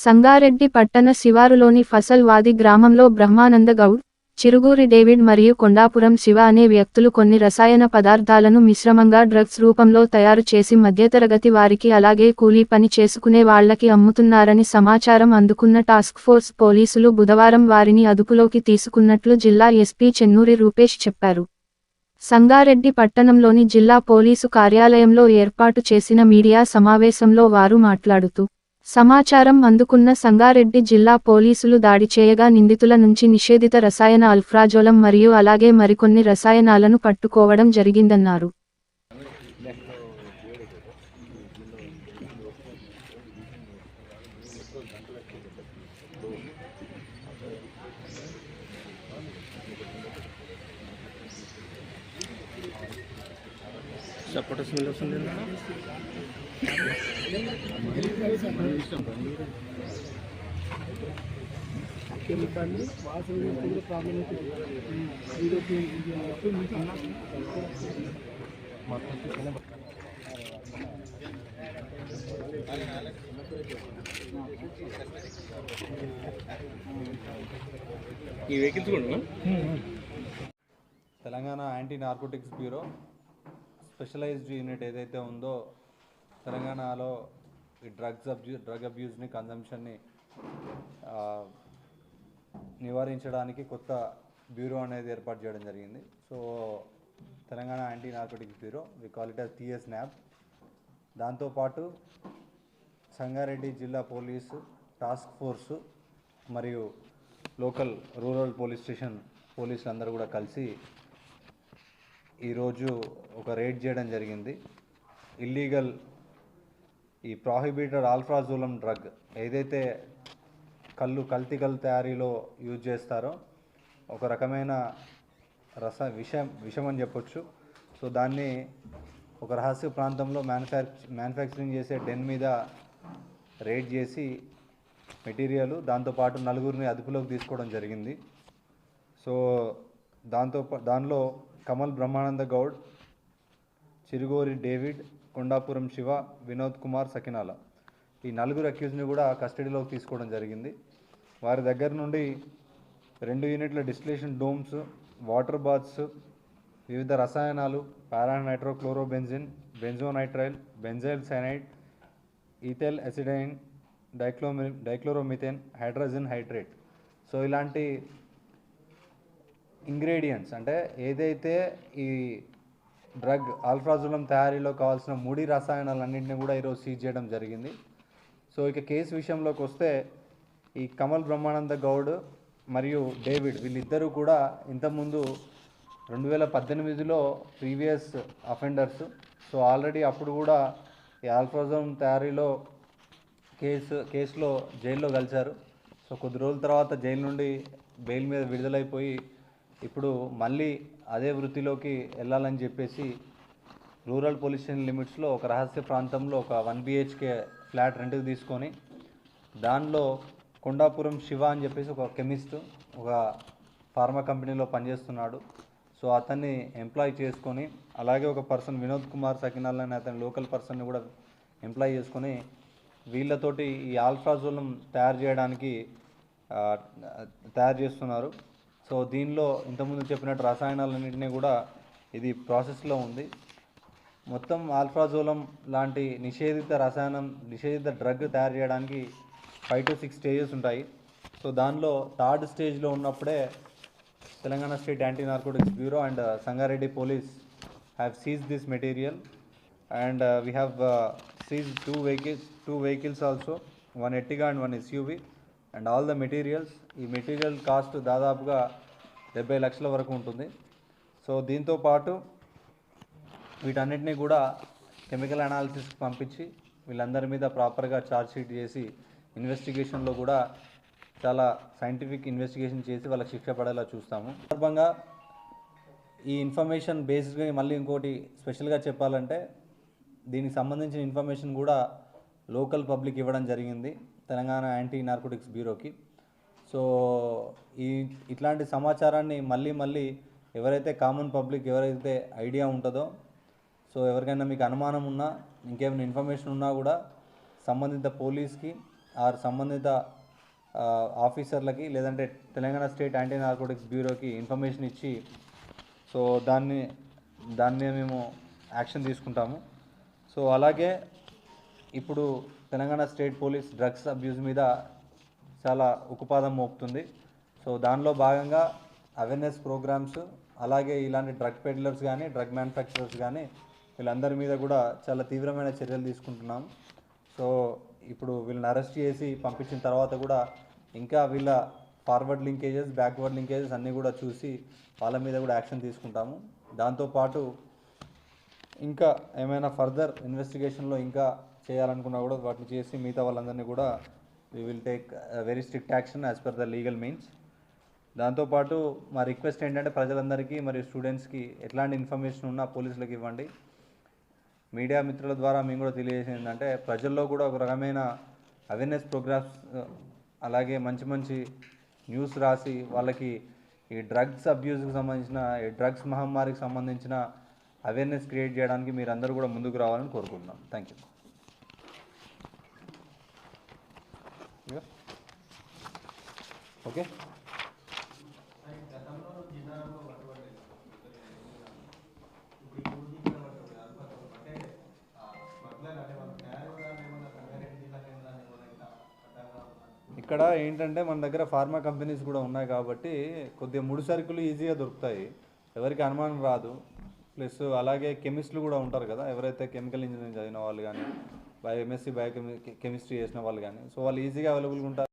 సంగారెడ్డి పట్టణ శివారులోని ఫసల్వాది గ్రామంలో బ్రహ్మానంద గౌడ్ చిరుగూరి డేవిడ్ మరియు కొండాపురం శివ అనే వ్యక్తులు కొన్ని రసాయన పదార్థాలను మిశ్రమంగా డ్రగ్స్ రూపంలో తయారు చేసి మధ్యతరగతి వారికి అలాగే కూలీ పని చేసుకునే వాళ్ళకి అమ్ముతున్నారని సమాచారం అందుకున్న టాస్క్ ఫోర్స్ పోలీసులు బుధవారం వారిని అదుపులోకి తీసుకున్నట్లు జిల్లా ఎస్పీ చెన్నూరి రూపేష్ చెప్పారు. సంగారెడ్డి పట్టణంలోని జిల్లా పోలీసు కార్యాలయంలో ఏర్పాటు చేసిన మీడియా సమావేశంలో వారు మాట్లాడుతూ సమాచారం అందుకున్న సంగారెడ్డి జిల్లా పోలీసులు దాడి చేయగా నిందితుల నుంచి నిషేధిత రసాయన అల్ఫ్రాజోలం మరియు అలాగే మరికొన్ని రసాయనాలను పట్టుకోవడం జరిగిందన్నారు. సపోటా స్మెల్ వస్తుంది ఈ వెహికల్స్ కూడా Telangana anti narcotics bureau specialised unit ఏదైతే ఉందో తెలంగాణలో ఈ డ్రగ్స్ అబ్యూ డ్రగ్ అబ్యూజ్ని కన్జంప్షన్ని నివారించడానికి కొత్త బ్యూరో అనేది ఏర్పాటు చేయడం జరిగింది. So Telangana anti narcotics bureau we call it as TS NAB దాంతోపాటు సంగారెడ్డి జిల్లా పోలీసు టాస్క్ ఫోర్సు మరియు లోకల్ రూరల్ పోలీస్ స్టేషన్ పోలీసులు అందరూ కూడా కలిసి ఈరోజు ఒక రేడ్ చేయడం జరిగింది. ఇల్లీగల్ ఈ ప్రాహిబిటెడ్ ఆల్ఫ్రాజోలం డ్రగ్ ఏదైతే కళ్ళు కల్తీ కల్ తయారీలో యూజ్ చేస్తారో ఒక రకమైన రస విషం విషం అని చెప్పొచ్చు. సో దాన్ని ఒక రహస్య ప్రాంతంలో మ్యానుఫ్యాక్చ మ్యానుఫ్యాక్చరింగ్ చేసే డెన్ మీద రేడ్ చేసి మెటీరియల్ దాంతోపాటు నలుగురిని అదుపులోకి తీసుకోవడం జరిగింది. సో దాంతో దానిలో కమల్ బ్రహ్మానంద గౌడ్ చిరుగోరి డేవిడ్ కొండాపురం శివ వినోద్ కుమార్ సకినాల. ఈ నలుగురు అక్యూజ్ని కూడా కస్టడీలోకి తీసుకోవడం జరిగింది. వారి దగ్గర నుండి రెండు యూనిట్ల డిస్టిలేషన్ డోమ్స్ వాటర్ బాత్స్ వివిధ రసాయనాలు paranitrochlorobenzene benzonitrile benzyl cyanide ethyl acidine డైక్లోమి dichloromethane hydrogen hydrate. So ఇలాంటి ఇంగ్రీడియంట్స్ అంటే ఏదైతే ఈ డ్రగ్ ఆల్ఫ్రాజులం తయారీలో కావాల్సిన ముడి రసాయనాలన్నింటినీ కూడా ఈరోజు సీజ్ చేయడం జరిగింది. సో ఇక కేసు విషయంలోకి వస్తే ఈ కమల్ బ్రహ్మానంద గౌడ్ మరియు డేవిడ్ వీళ్ళిద్దరూ కూడా ఇంతకుముందు రెండు వేల పద్దెనిమిదిలో ప్రీవియస్ అఫెండర్స్. సో ఆల్రెడీ అప్పుడు కూడా ఈ ఆల్ఫ్రాజోలం తయారీలో కేసు కేసులో జైల్లో కలిశారు. సో కొద్ది రోజుల తర్వాత జైలు నుండి బెయిల్ మీద విడుదలైపోయి ఇప్పుడు మళ్ళీ అదే వృత్తిలోకి వెళ్ళాలని చెప్పేసి రూరల్ పోలీస్ స్టేషన్ లిమిట్స్లో ఒక రహస్య ప్రాంతంలో ఒక వన్ బిహెచ్కే ఫ్లాట్ రెంట్కి తీసుకొని దానిలో కొండాపురం శివ అని చెప్పేసి ఒక కెమిస్ట్ ఒక ఫార్మా కంపెనీలో పనిచేస్తున్నాడు. సో అతన్ని ఎంప్లాయ్ చేసుకొని అలాగే ఒక పర్సన్ వినోద్ కుమార్ సకినాల్ అనే అతని లోకల్ పర్సన్ని కూడా ఎంప్లాయ్ చేసుకొని వీళ్ళతోటి ఈ ఆల్ఫ్రాజోలం తయారు చేయడానికి తయారు చేస్తున్నారు. సో దీనిలో ఇంతకుముందు చెప్పినట్టు రసాయనాలన్నింటినీ కూడా ఇది ప్రాసెస్లో ఉంది. మొత్తం ఆల్ఫ్రాజోలం లాంటి నిషేధిత రసాయనం నిషేధిత డ్రగ్ తయారు చేయడానికి ఫైవ్ టు సిక్స్ స్టేజెస్ ఉంటాయి. సో దానిలో థర్డ్ స్టేజ్లో ఉన్నప్పుడే Telangana state anti narcotics bureau and Sangareddy police have seize this material and we have seize two vehicles two vehicles also one Ertiga and one SUV and all the materials ఈ material cost దాదాపుగా డెబ్బై లక్షల వరకు ఉంటుంది. So దీంతో పాటు వీటన్నిటినీ కూడా కెమికల్ అనాలిసిస్కి పంపించి వీళ్ళందరి మీద ప్రాపర్గా ఛార్జ్షీట్ చేసి ఇన్వెస్టిగేషన్లో కూడా చాలా సైంటిఫిక్ ఇన్వెస్టిగేషన్ చేసి వాళ్ళకి శిక్ష పడేలా చూస్తాము. సందర్భంగా ఈ ఇన్ఫర్మేషన్ బేస్డ్గా మళ్ళీ ఇంకోటి స్పెషల్గా చెప్పాలంటే దీనికి సంబంధించిన ఇన్ఫర్మేషన్ కూడా లోకల్ పబ్లిక్ ఇవ్వడం జరిగింది. తెలంగాణ యాంటీ నార్కోటిక్స్ బ్యూరోకి. సో ఈ ఇట్లాంటి సమాచారాన్ని మళ్ళీ మళ్ళీ ఎవరైతే కామన్ పబ్లిక్ ఎవరైతే ఐడియా ఉంటుందో సో ఎవరికైనా మీకు అనుమానం ఉన్నా ఇంకేమైనా ఇన్ఫర్మేషన్ ఉన్నా కూడా సంబంధిత పోలీస్కి ఆర్ సంబంధిత ఆఫీసర్లకి లేదంటే తెలంగాణ స్టేట్ యాంటీ నార్కోటిక్స్ బ్యూరోకి ఇన్ఫర్మేషన్ ఇచ్చి సో దాన్ని దాన్ని మేము యాక్షన్ తీసుకుంటాము. సో అలాగే ఇప్పుడు Telangana state police drugs abuse మీద చాలా ఉక్కుపాదం మోపుతుంది. సో దానిలో భాగంగా అవేర్నెస్ ప్రోగ్రామ్స్ అలాగే ఇలాంటి డ్రగ్ పెడ్లర్స్ కానీ డ్రగ్ మ్యానుఫ్యాక్చరర్స్ కానీ వీళ్ళందరి మీద కూడా చాలా తీవ్రమైన చర్యలు తీసుకుంటున్నాం. సో ఇప్పుడు వీళ్ళని అరెస్ట్ చేసి పంపించిన తర్వాత కూడా ఇంకా వీళ్ళ ఫార్వర్డ్ లింకేజెస్ బ్యాక్వర్డ్ లింకేజెస్ అన్నీ కూడా చూసి వాళ్ళ మీద కూడా యాక్షన్ తీసుకుంటాము. దాంతోపాటు ఇంకా ఏమైనా ఫర్దర్ ఇన్వెస్టిగేషన్లో ఇంకా చేయాలనుకున్నా కూడా వాటిని చేసి మిగతా వాళ్ళందరినీ కూడా we will take very strict action as per the legal means దాంతోపాటు మా రిక్వెస్ట్ ఏంటంటే ప్రజలందరికీ మరియు స్టూడెంట్స్కి ఎట్లాంటి ఇన్ఫర్మేషన్ ఉన్నా పోలీసులకు ఇవ్వండి. మీడియా మిత్రుల ద్వారా మేము కూడా తెలియజేసింది ఏంటంటే ప్రజల్లో కూడా ఒక రకమైన అవేర్నెస్ ప్రోగ్రామ్స్ uh, అలాగే మంచి మంచి న్యూస్ రాసి వాళ్ళకి ఈ డ్రగ్స్ అబ్యూస్కి సంబంధించిన ఈ డ్రగ్స్ మహమ్మారికి సంబంధించిన అవేర్నెస్ క్రియేట్ చేయడానికి మీరు అందరూ కూడా ముందుకు రావాలని కోరుకుంటున్నాం. Thank you okay? ఇక్కడ ఏంటంటే మన దగ్గర ఫార్మా కంపెనీస్ కూడా ఉన్నాయి కాబట్టి కొద్దిగా ముడి సరుకులు ఈజీగా దొరుకుతాయి. ఎవరికి అనుమానం రాదు. ప్లస్ అలాగే కెమిస్ట్లు కూడా ఉంటారు కదా ఎవరైతే కెమికల్ ఇంజనీరింగ్ చదివిన వాళ్ళు కానీ బయో ఎంఎస్సీ బయో కెమిస్ట్రీ చేసిన వాళ్ళు కానీ సో వాళ్ళు ఈజీగా అవైలబుల్గా ఉంటారు.